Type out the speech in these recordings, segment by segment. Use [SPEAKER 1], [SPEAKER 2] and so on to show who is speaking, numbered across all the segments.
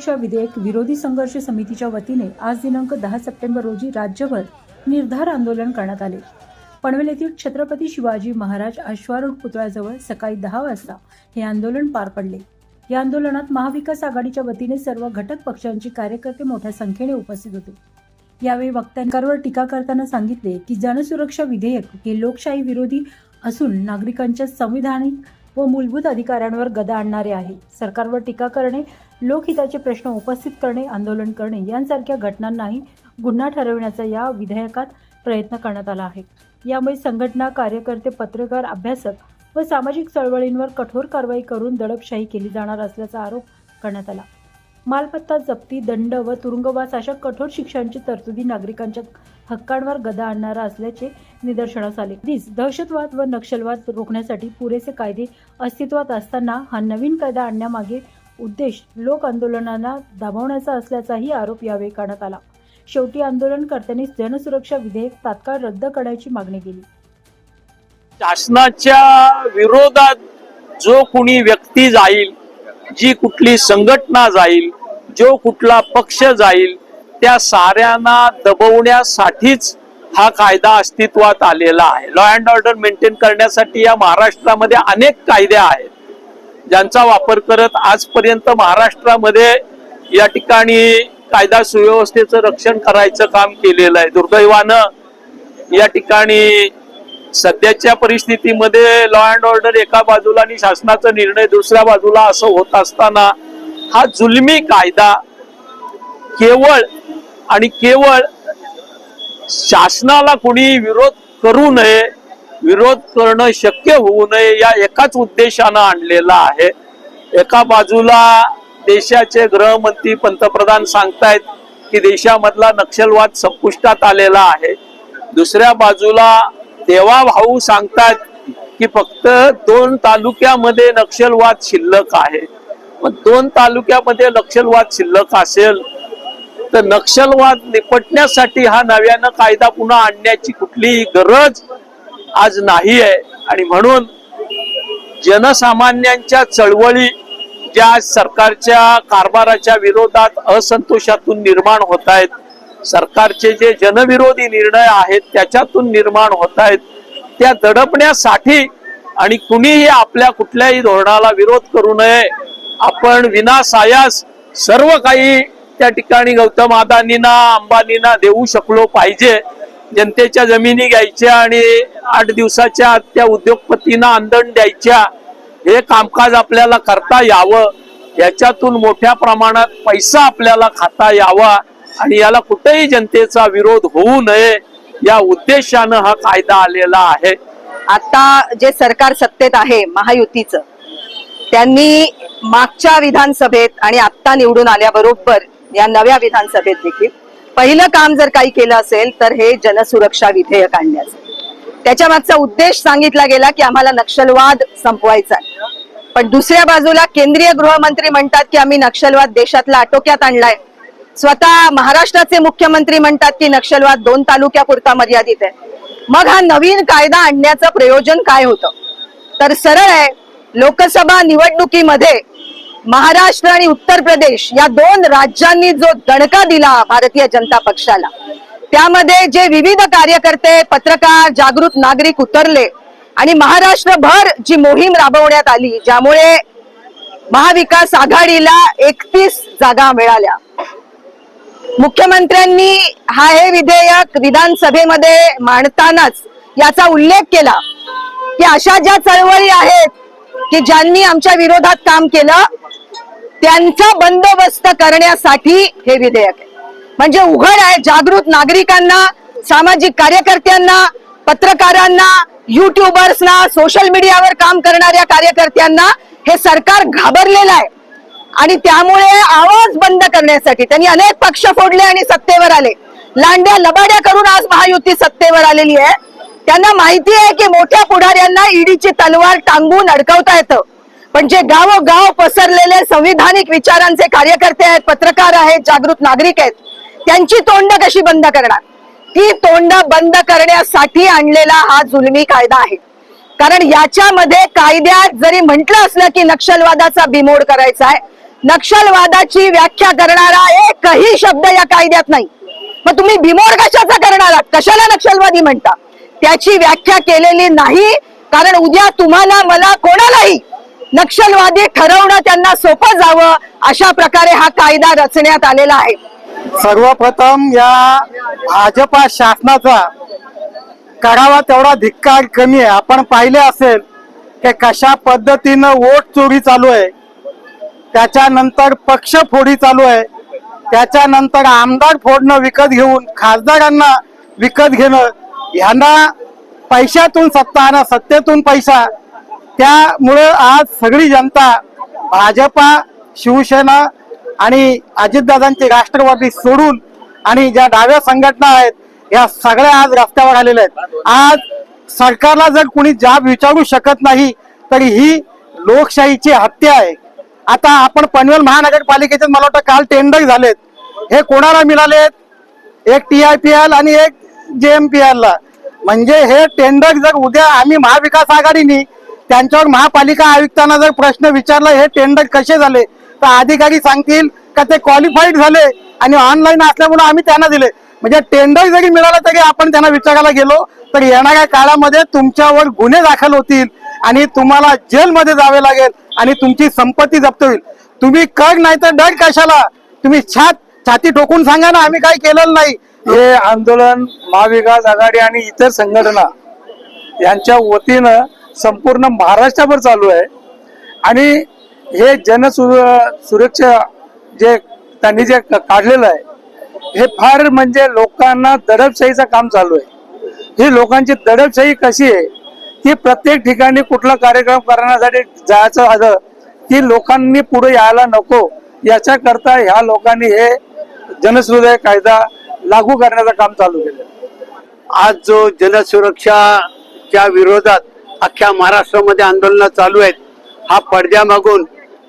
[SPEAKER 1] सुरक्षा विधेयक विरोधी संघर्ष समितीच्या वतीने आज दिनांक दहा सप्टेंबर रोजी राज्यभर निर्धार आंदोलन करण्यात आले. पनवेल येथील छत्रपती शिवाजी महाराज अश्वारूढ पुतळ्याजवळ सकाळी दहा वाजता हे आंदोलन पार पडले. या आंदोलनात महाविकास आघाडीच्या वतीने सर्व घटक पक्षांचे कार्यकर्ते मोठ्या संख्येने उपस्थित होते. यावेळी वक्त्यांवर टीका करताना सांगितले की जनसुरक्षा विधेयक हे लोकशाही विरोधी असून नागरिकांच्या संविधानिक व मूलभूत अधिकारांवर गदा आणणारे आहे. सरकारवर टीका करणे लोकहिताचे प्रश्न उपस्थित करणे आंदोलन करणे यांसारख्या घटनांनाही गुन्हा ठरविण्याचा या विधेयकात प्रयत्न करण्यात आला आहे. यामुळे संघटना कार्यकर्ते पत्रकार अभ्यासक व सामाजिक चळवळींवर कठोर कारवाई करून दडपशाही केली जाणार असल्याचा आरोप करण्यात आला. मालमत्ता जप्ती दंड व तुरुंगवास अशा कठोर शिक्षांची तरतुदी नागरिकांच्या हक्कांवर गदा आणणारा असल्याचे निदर्शनास आले. आधीच दहशतवाद व नक्षलवाद रोखण्यासाठी पुरेसे कायदे अस्तित्वात असताना हा नवीन कायदा आणण्यामागे उद्देश लोक आंदोलनांना दाबवण्याचा असल्याचाही आरोप यावेळी करण्यात आला. शेवटी आंदोलनकर्त्यांनी जनसुरक्षा विधेयक तात्काळ रद्द करण्याची मागणी केली.
[SPEAKER 2] शासनाच्या विरोधात जो कुणी व्यक्ती जाईल जी कुठली संघटना जाईल जो कुठला पक्ष जाईल त्या साऱ्यांना दबवण्यासाठीच हा कायदा अस्तित्वात आलेला आहे. लॉ अँड ऑर्डर मेंटेन करण्यासाठी या महाराष्ट्रामध्ये अनेक कायदे आहेत. ज्यांचा वापर करत आजपर्यंत महाराष्ट्रामध्ये या ठिकाणी कायदा सुव्यवस्थेचं रक्षण करायचं काम केलेलं आहे. दुर्दैवानं या ठिकाणी सध्याच्या परिस्थितीमध्ये लॉ अँड ऑर्डर एका बाजूला आणि शासनाचा निर्णय दुसऱ्या बाजूला असं होत असताना हा जुलमी कायदा केवळ आणि केवळ शासनाला कुणी विरोध करू नये विरोध करणं शक्य होऊ नये या एकाच उद्देशानं आणलेला आहे. एका बाजूला देशाचे गृहमंत्री पंतप्रधान सांगतायत की देशामधला नक्षलवाद संपुष्टात आलेला आहे. दुसऱ्या बाजूला देवा भाऊ सांगतात की फक्त दोन तालुक्यामध्ये नक्षलवाद शिल्लक आहे. दोन तालुक्यामध्ये नक्षलवाद शिल्लक असेल तर नक्षलवाद निपटण्यासाठी हा नव्यानं कायदा पुन्हा आणण्याची कुठलीही गरज आज नाही आहे आणि म्हणून जनसामान्यांच्या चळवळी ज्या आज सरकारच्या कारभाराच्या विरोधात असंतोषातून निर्माण होत आहेत सरकारचे जे जनविरोधी निर्णय आहेत त्याच्यातून निर्माण होत आहेत त्या दडपण्यासाठी आणि कुणीही आपल्या कुठल्याही धोरणाला विरोध करू नये. आपण विनासायास सर्व काही त्या ठिकाणी गौतम अदानींना अंबानींना देऊ शकलो पाहिजे. जनतेच्या जमिनी घ्यायच्या आणि आठ दिवसाच्या आत त्या उद्योगपतींना आंदण द्यायच्या. हे कामकाज आपल्याला करता यावं. याच्यातून मोठ्या प्रमाणात पैसा आपल्याला खाता यावा आणि याला कुठेही जनतेचा विरोध होऊ नये या उद्देशानं हा कायदा आलेला आहे.
[SPEAKER 3] आता जे सरकार सत्तेत आहे महायुतीचं त्यांनी मागच्या विधानसभेत आणि आत्ता निवडून आल्याबरोबर या नव्या विधानसभेत देखील पहिलं काम जर काही केलं असेल तर हे जनसुरक्षा विधेयक आणण्याचं. त्याच्या मागचा उद्देश सांगितला गेला की आम्हाला नक्षलवाद संपवायचा आहे. पण दुसऱ्या बाजूला केंद्रीय गृहमंत्री म्हणतात की आम्ही नक्षलवाद देशातला आटोक्यात आणलाय. स्वतः महाराष्ट्राचे मुख्यमंत्री म्हणतात की नक्षलवाद दोन तालुक्यापुरता मर्यादित आहे. मग हा नवीन कायदा आणण्याचं प्रयोजन काय होतं? तर सरळ आहे. लोकसभा निवडणुकीमध्ये महाराष्ट्र आणि उत्तर प्रदेश या दोन राज्यांनी जो दणका दिला भारतीय जनता पक्षाला त्यामध्ये जे विविध कार्यकर्ते पत्रकार जागृत नागरिक उतरले आणि महाराष्ट्रभर जी मोहीम राबवण्यात आली ज्यामुळे महाविकास आघाडीला एकतीस जागा मिळाल्या. मुख्यमंत्र्यांनी हा हे विधेयक विधानसभेमध्ये मांडतानाच याचा उल्लेख केला की अशा ज्या चळवळी आहेत की ज्यांनी आमच्या विरोधात काम केलं त्यांचा बंदोबस्त करण्यासाठी हे विधेयक आहे. म्हणजे उघड आहे जागृत नागरिकांना सामाजिक कार्यकर्त्यांना पत्रकारांना युट्यूबर्सना सोशल मीडियावर काम करणाऱ्या कार्यकर्त्यांना हे सरकार घाबरलेलं आहे. आणि त्यामुळे आवाज बंद करण्यासाठी त्यांनी अनेक पक्ष फोडले आणि सत्तेवर आले. लांड्या लबाड्या करून आज महायुती सत्तेवर आलेली आहे. त्यांना माहिती आहे की मोठ्या पुढाऱ्यांना ईडीची तलवार टांगून अडकवता येतं. पण जे गावोगाव पसरलेले संविधानिक विचारांचे कार्यकर्ते आहेत पत्रकार आहेत जागृत नागरिक आहेत त्यांची तोंड कशी बंद करणार? ती तोंड बंद करण्यासाठी आणलेला हा जुलमी कायदा आहे. कारण याच्यामध्ये कायद्यात जरी म्हटलं असलं की नक्षलवादाचा बिमोड करायचा आहे नक्षलवादाची व्याख्या करणारा एकही शब्द या कायद्यात नाही. मग तुम्ही बिमोड कशाचा करणार आहात? कशाला नक्षलवादी म्हणता? त्याची व्याख्या केलेली नाही कारण उद्या तुम्हाला मला कोणालाही नक्षलवादी ठरवणं त्यांना सोपं जावं अशा प्रकारे हा कायदा रचण्यात आलेला आहे.
[SPEAKER 4] सर्वप्रथम या भाजपा शासनाचा करावा तेवढा धिक्कार कमी आहे. आपण पाहिले असेल की कशा पद्धतीनं वोट चोरी चालू आहे. त्याच्यानंतर पक्ष फोडी चालू आहे. त्याच्यानंतर आमदार फोडणं विकत घेऊन खासदारांना विकत घेणं. ह्यांना पैशातून सत्ता आणा सत्तेतून पैसा त्यामुळं आज सगळी जनता भाजपा शिवसेना आणि अजितदादांचे राष्ट्रवादी सोडून आणि ज्या डाव्या संघटना आहेत या सगळ्या आज रस्त्यावर आलेल्या आहेत. आज सरकारला जर कुणी जाब विचारू शकत नाही तरी ही लोकशाहीची हत्या आहे. आता आपण पनवेल महानगरपालिकेचे मला वाटतं काल टेंडर झालेत. हे कोणाला मिळालेत एक टी आय पी एल आणि एक जे एम पी एलला म्हणजे हे टेंडर जर उद्या आम्ही महाविकास आघाडीने त्यांच्यावर महापालिका आयुक्तांना जर प्रश्न विचारला हे टेंडर कसे झाले? तर अधिकारी सांगतील का ते क्वालिफाईड झाले आणि ऑनलाईन असल्यामुळे आम्ही त्यांना दिले. म्हणजे टेंडर जरी मिळालं तरी आपण त्यांना विचारायला गेलो तर येणाऱ्या काळामध्ये तुमच्यावर गुन्हे दाखल होतील आणि तुम्हाला जेलमध्ये जावे लागेल आणि तुमची संपत्ती जप्त होईल. तुम्ही कर नाही तर डर कशाला? तुम्ही छात छाती ठोकून सांगा ना आम्ही काही केलेलं नाही.
[SPEAKER 5] हे आंदोलन महाविकास आघाडी आणि इतर संघटना यांच्या वतीनं संपूर्ण महाराष्ट्रभर चालू आहे. आणि हे जन सुरक्षा जे त्यांनी जे काढलेलं आहे हे फार म्हणजे लोकांना दडपशाहीचं काम चालू आहे. ही लोकांची दडपशाही कशी आहे की प्रत्येक ठिकाणी कुठला कार्यक्रम करण्यासाठी जायचं झालं की लोकांनी पुढे यायला नको याच्याकरता ह्या लोकांनी हे जनसुदय कायदा लागू करण्याचं काम चालू केलं.
[SPEAKER 6] आज जो जनसुरक्षाच्या विरोधात अख्ख्या महाराष्ट्रामध्ये आंदोलन चालू आहेत. हा पडद्यामागून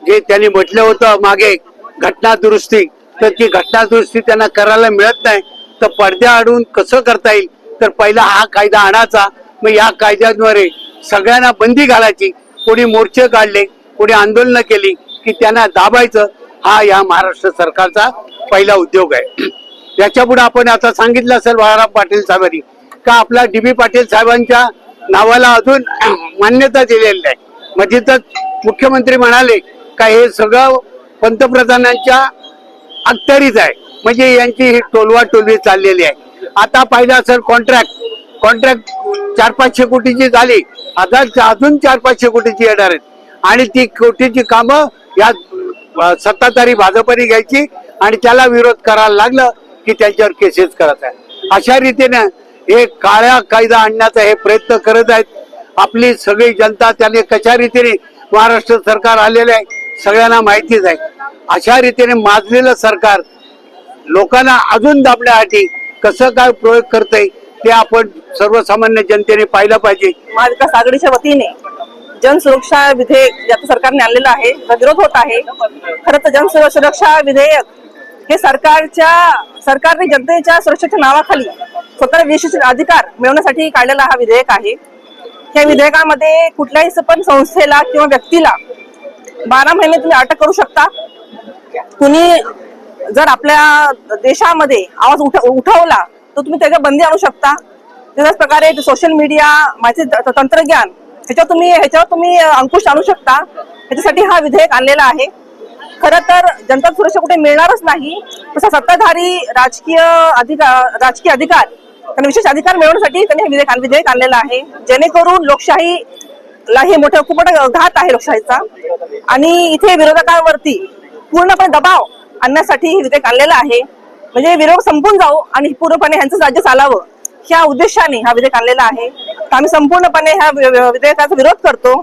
[SPEAKER 6] जे त्यांनी म्हटलं होतं मागे घटना दुरुस्ती तर ती घटना दुरुस्ती त्यांना करायला मिळत नाही. तर पडद्या अडून कसं करता येईल? तर पहिला हा कायदा आणायचा. मग या कायद्याद्वारे सगळ्यांना बंदी घालायची. कोणी मोर्चे काढले कोणी आंदोलनं केली की त्यांना दाबायचं. हा या महाराष्ट्र सरकारचा पहिला उद्योग आहे. याच्यापुढे आपण आता सांगितलं असेल बाळाराम पाटील साहेबांनी का आपला डी बी पाटील साहेबांच्या नावाला अजून मान्यता दिलेली आहे म्हणजे तर मुख्यमंत्री म्हणाले का हे सगळं पंतप्रधानांच्या अखत्यारीच आहे. म्हणजे यांची ही टोलवा टोलवी चाललेली आहे. आता पाहिलं असेल कॉन्ट्रॅक्ट कॉन्ट्रॅक्ट चार पाचशे कोटीची झाली. आता अजून चार पाचशे कोटीची येणार आहेत. आणि ती कोटीची कामं या सत्ताधारी भाजपने घ्यायची आणि त्याला विरोध करायला लागलं की त्यांच्यावर केसेस करत आहे. अशा रीतीने हे काळ्या कायदा आणण्याचा हे प्रयत्न करत आहेत. आपली सगळी जनता त्याने कशा रीतीने महाराष्ट्र सरकार आलेले आहे सगळ्यांना माहितीच आहे. अशा रीतीने माजलेलं सरकार लोकांना अजून दाबण्यासाठी कसं काय प्रयोग करतंय ते आपण सर्वसामान्य जनतेने पाहिलं पाहिजे.
[SPEAKER 7] महाविकास आघाडीच्या वतीने जनसुरक्षा विधेयक ज्याचं सरकारने आणलेलं आहे विरोध होत आहे खरं तर जनसुरक्षा विधेयक हे सरकारच्या सरकारने जनतेच्या सुरक्षेच्या नावाखाली स्वतः विशेष अधिकार मिळवण्यासाठी काढलेला हा विधेयक आहे. या विधेयकामध्ये कुठल्याही पण संस्थेला किंवा व्यक्तीला बारा महिने तुम्ही अटक करू शकता. कुणी जर आपल्या देशामध्ये आवाज उठ उठवला तर तुम्ही त्याच्या बंदी आणू शकता. त्याच प्रकारे सोशल मीडिया माहिती तंत्रज्ञान ह्याच्यावर तुम्ही ह्याच्यावर तुम्ही अंकुश आणू शकता. ह्याच्यासाठी हा विधेयक आणलेला आहे. खरं तर जनता सुरक्षा कुठे मिळणारच नाही. तसा सत्ताधारी राजकीय अधिकार राजकीय अधिकार त्यांना विशेष अधिकार मिळवण्यासाठी त्यांनी हे विधेयक विधेयक आणलेलं आहे. जेणेकरून लोकशाही ला हे मोठं खूप मोठा घात आहे लोकशाहीचा. आणि इथे विरोधकांवरती पूर्णपणे दबाव आणण्यासाठी हे विधेयक आणलेलं आहे. म्हणजे विरोध संपून जाऊ आणि पूर्णपणे ह्यांचं राज्य चालावं ह्या उद्देशाने हा विधेयक आणलेला आहे. तर आम्ही संपूर्णपणे ह्या विधेयकाचा विरोध करतो.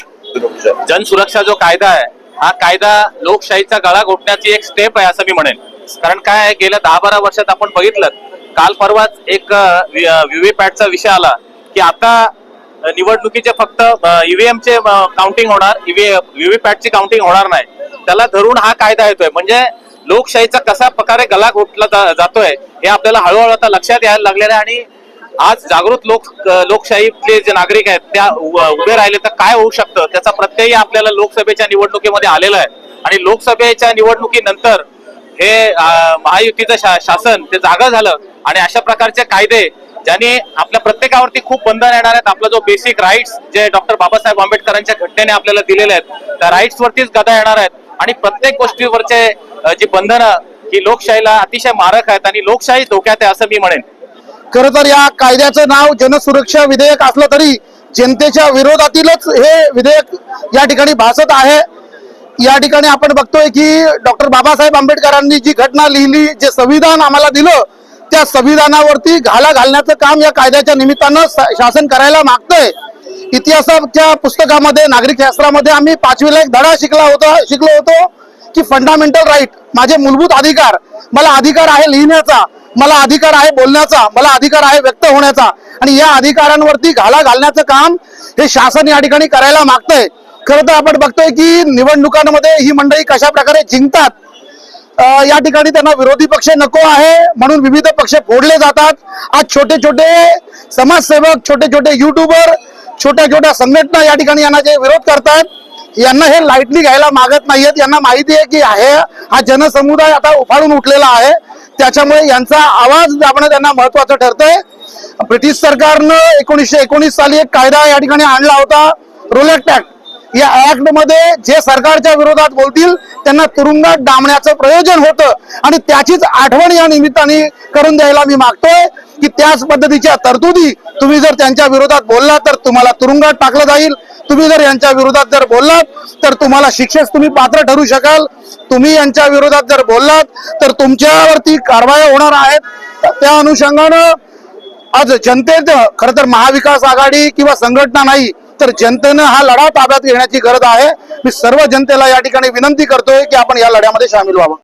[SPEAKER 8] जनसुरक्षा जो कायदा आहे हा कायदा लोकशाहीचा गळा घोटण्याची एक स्टेप आहे असं मी म्हणेन. कारण काय आहे गेल्या दहा बारा वर्षात आपण बघितलं काल परवाच एक व्हीव्हीपॅटचा विषय आला की आता निवडणुकीचे फक्त ईव्हीएमचे काउंटिंग होणार व्हीव्हीपॅटची काउंटिंग होणार नाही. त्याला धरून हा कायदा येतोय. म्हणजे लोकशाहीचा कसा प्रकारे गला घोटला जा- जातोय हे आपल्याला हळूहळू आता लक्षात यायला लागलेलं आहे आणि आज जागृत लोक लोकशाहीतले जे नागरिक आहेत त्या उभे राहिले तर काय होऊ शकतं? त्याचा प्रत्ययही आपल्याला लोकसभेच्या निवडणुकीमध्ये आलेला आहे. आणि लोकसभेच्या निवडणुकीनंतर हे महायुतीचं शा- शासन ते जागा झालं. आणि अशा प्रकारचे कायदे ज्यांनी आपल्या प्रत्येकावरती खूप बंधन येणार आहेत. आपला जो बेसिक राईट्स जे डॉक्टर बाबासाहेब आंबेडकरांच्या घटनेने आपल्याला दिलेले आहेत त्या राईट्स वरतीच गदा येणार आहेत. आणि प्रत्येक गोष्टीवरचे जी बंधनं ही लोकशाहीला अतिशय मारक आहेत. आणि लोकशाही धोक्यात आहे असं मी म्हणेन.
[SPEAKER 9] खर तर या कायद्याचं नाव जनसुरक्षा विधेयक असलं तरी जनतेच्या विरोधातीलच हे विधेयक या ठिकाणी भासत आहे. या ठिकाणी आपण बघतोय की डॉक्टर बाबासाहेब आंबेडकरांनी जी घटना लिहिली जे संविधान आम्हाला दिलं त्या संविधानावरती घाला घालण्याचं काम या कायद्याच्या निमित्तानं शासन करायला मागतंय. इतिहासाच्या पुस्तकामध्ये नागरिक शास्त्रामध्ये आम्ही पाचवीला एक धडा शिकला होता शिकलो होतो की फंडामेंटल राईट माझे मूलभूत अधिकार मला अधिकार आहे लिहिण्याचा. मला अधिकार आहे बोलण्याचा मला अधिकार आहे व्यक्त होण्याचा. आणि या अधिकारांवरती घाला घालण्याचं काम हे शासन या ठिकाणी करायला मागतंय. खरं तर आपण बघतोय की निवडणुकांमध्ये ही मंडळी कशा प्रकारे जिंकतात या ठिकाणी त्यांना विरोधी पक्ष नको आहे म्हणून विविध पक्ष फोडले जातात. आज छोटे छोटे समाजसेवक छोटे छोटे युट्यूबर छोट्या छोट्या संघटना या ठिकाणी यांना जे विरोध करतात यांना हे लाईटली घ्यायला मागत नाहीयेत. यांना माहिती आहे की आहे हा जनसमुदाय आता उफाळून उठलेला आहे. त्याच्यामुळे यांचा आवाज दाबणं त्यांना महत्वाचं ठरतंय. ब्रिटिश सरकारनं एकोणीसशे एकोणीस साली एक कायदा या ठिकाणी आणला होता. रोलेट ऍक्ट या ऍक्टमध्ये जे सरकारच्या विरोधात बोलतील त्यांना तुरुंगात डांबण्याचं प्रयोजन होतं. आणि त्याचीच आठवण या निमित्ताने करून द्यायला मी मागतोय की त्याच पद्धतीच्या तरतुदी तुम्ही जर त्यांच्या विरोधात बोललात तर तुम्हाला तुरुंगात टाकलं जाईल. तुम्ही जर यांच्या विरोधात जर बोललात तर तुम्हाला शिक्षेस तुम्ही पात्र ठरू शकाल. तुम्ही यांच्या विरोधात जर बोललात तर तुमच्यावरती कारवाया होणार आहेत. त्या अनुषंगानं आज जनतेत खर तर महाविकास आघाडी किंवा संघटना नाही तर जनतेनं हा लढा ताब्यात घेण्याची गरज आहे. मी सर्व जनतेला या ठिकाणी विनंती करतोय की आपण या लढ्यामध्ये सामील व्हावं.